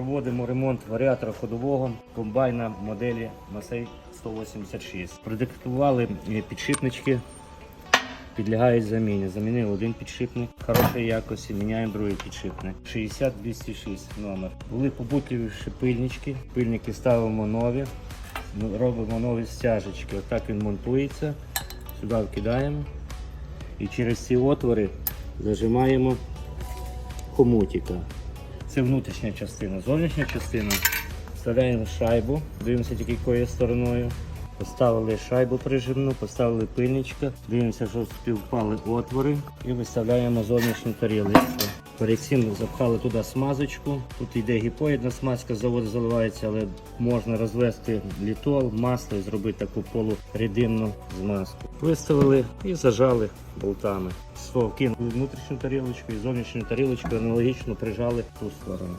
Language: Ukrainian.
Проводимо ремонт варіатора ходового комбайна моделі Масей 186. Продиктували підшипнички, підлягають заміні. Замінили один підшипник хорошої якості, міняємо другий підшипник. 60-206 номер. Були побутливіші пильнички. Пильники ставимо нові, робимо нові стяжечки. Отак він монтується. Сюди вкидаємо. І через ці отвори зажимаємо хомутика. Це внутрішня частина. Зовнішня частина вставляємо шайбу, дивимося тільки якою стороною. Поставили шайбу прижимну, поставили пильничка, дивимося, що співпали отвори і виставляємо зовнішню тарілочку. Перед цим запхали туди смазочку. Тут йде гіпоїдна смазка, з заводу заливається, але можна розвести літол, масло і зробити таку полурідинну змазку. Виставили і зажали болтами. Свого кинули внутрішню тарілочку і зовнішню тарілочку аналогічно прижали в ту сторону.